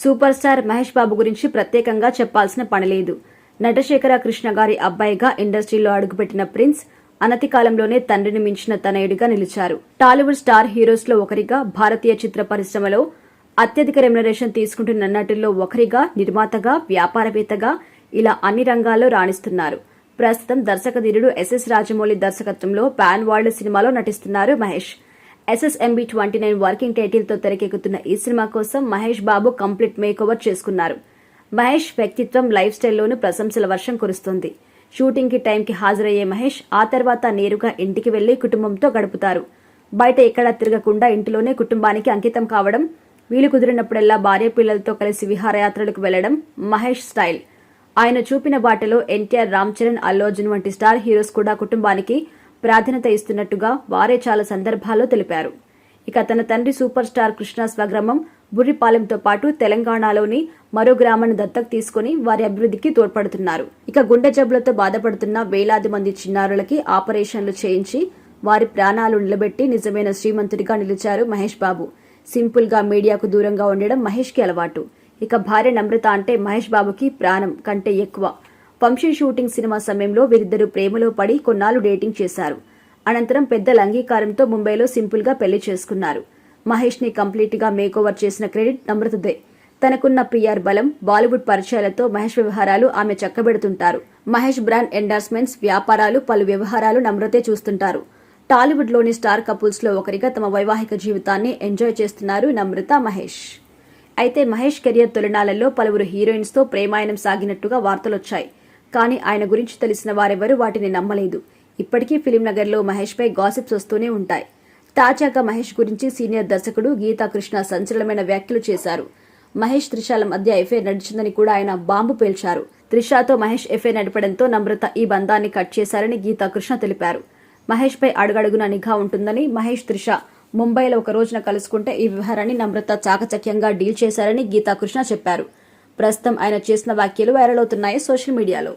Super star Mahesh Babu గురించి ప్రత్యేకంగా చెప్పాల్సిన పనిలేదు నటశేఖర కృష్ణ గారి అబ్బాయిగా ఇండస్ట్రీలో అడుగుపెట్టిన ప్రిన్స్ అనతి కాలంలోనే తండ్రిని మించిన తనయుడిగా నిలిచారు. టాలీవుడ్ స్టార్ హీరోస్లో ఒకరిగా భారతీయ చిత్ర పరిశ్రమలో అత్యధిక రెమ్యునరేషన్ తీసుకుంటున్న నటుల్లో ఒకరిగా నిర్మాతగా వ్యాపారవేత్తగా ఇలా అన్ని రంగాల్లో రాణిస్తున్నారు. ప్రస్తుతం దర్శకధీరుడు ఎస్ఎస్ రాజమౌళి దర్శకత్వంలో పాన్ వరల్డ్ సినిమాలో నటిస్తున్నారు Mahesh. SSMB twenty nine working టైటిల్తో తెరకెక్కుతున్న ఈ సినిమా కోసం మహేష్ బాబు కంప్లీట్ మేకోవర్ చేసుకున్నారు. మహేష్ వ్యక్తిత్వం లైఫ్ స్టైల్లోనూ ప్రశంసల వర్షం కురుస్తుంది. షూటింగ్కి టైంకి హాజరయ్యే మహేష్ ఆ తర్వాత నేరుగా ఇంటికి వెళ్ళి కుటుంబంతో గడుపుతారు. బయట ఎక్కడా తిరగకుండా ఇంటిలోనే కుటుంబానికి అంకితం కావడం వీలు కుదిరినప్పుడల్లా భార్య పిల్లలతో కలిసి విహారయాత్రలకు వెళ్ళడం మహేష్ స్టైల్. ఆయన చూపిన బాటలో ఎన్టీఆర్ రామ్ చరణ్ అల్లు అర్జున్ వంటి స్టార్ హీరోస్ కూడా కుటుంబానికి ప్రాధాన్యత ఇస్తున్నట్టుగా వారే చాలా సందర్భాల్లో తెలిపారు. ఇక తన తండ్రి సూపర్ స్టార్ కృష్ణ స్వగ్రామం బుర్రిపాలెంతో పాటు తెలంగాణలోని మరో గ్రామాన్ని దత్తకు తీసుకుని వారి అభివృద్ధికి తోడ్పడుతున్నారు. ఇక గుండె జబ్బులతో బాధపడుతున్న వేలాది మంది చిన్నారులకి ఆపరేషన్లు చేయించి వారి ప్రాణాలు నిలబెట్టి నిజమైన శ్రీమంతుడిగా నిలిచారు మహేష్ బాబు. సింపుల్గా మీడియాకు దూరంగా ఉండడం మహేష్కి అలవాటు. ఇక భార్య నమ్రత అంటే మహేష్ బాబుకి ప్రాణం కంటే ఎక్కువ. వంశీ షూటింగ్ సినిమా సమయంలో వీరిద్దరూ ప్రేమలో పడి కొన్నాళ్ళు డేటింగ్ చేశారు. అనంతరం పెద్దల అంగీకారంతో ముంబైలో సింపుల్గా పెళ్ళి చేసుకున్నారు. మహేష్ని కంప్లీట్గా మేకోవర్ చేసిన క్రెడిట్ నమ్రతదే. తనకున్న పిఆర్ బలం బాలీవుడ్ పరిచయాలతో మహేష్ వ్యవహారాలు ఆమె చక్కబెడుతుంటారు. మహేష్ బ్రాండ్ ఎండార్స్మెంట్స్ వ్యాపారాలు పలు వ్యవహారాలు నమ్రతే చూస్తుంటారు. టాలీవుడ్లోని స్టార్ కపుల్స్లో ఒకరిగా తమ వైవాహిక జీవితాన్ని ఎంజాయ్ చేస్తున్నారు నమ్రత మహేష్. అయితే మహేష్ కెరియర్ తొలినాళ్ళలో పలువురు హీరోయిన్స్తో ప్రేమాయణం సాగినట్టుగా వార్తలొచ్చాయి. కానీ ఆయన గురించి తెలిసిన వారెవరూ వాటిని నమ్మలేదు. ఇప్పటికీ ఫిలింనగర్లో మహేష్పై మహేష్ పై గాసిప్స్ వస్తూనే ఉంటాయి. తాజాగా మహేష్ గురించి సీనియర్ దర్శకుడు గీతాకృష్ణ సంచలనమైన వ్యాఖ్యలు చేశారు. మహేష్ త్రిషాల మధ్య ఎఫైర్ నడిచిందని కూడా ఆయన బాంబు పేల్చారు. త్రిషాతో మహేష్ ఎఫైర్ నడపడంతో నమ్రత ఈ బంధాన్ని కట్ చేశారని గీతాకృష్ణ తెలిపారు. మహేష్ పై అడుగడుగున నిఘా ఉంటుందని మహేష్ త్రిష ముంబైలో ఒక రోజున కలుసుకుంటే ఈ వ్యవహారాన్ని నమ్రత చాకచక్యంగా డీల్ చేశారని గీతా కృష్ణ చెప్పారు. ప్రస్తుతం ఆయన చేసిన వ్యాఖ్యలు వైరల్ అవుతున్నాయి సోషల్ మీడియాలో.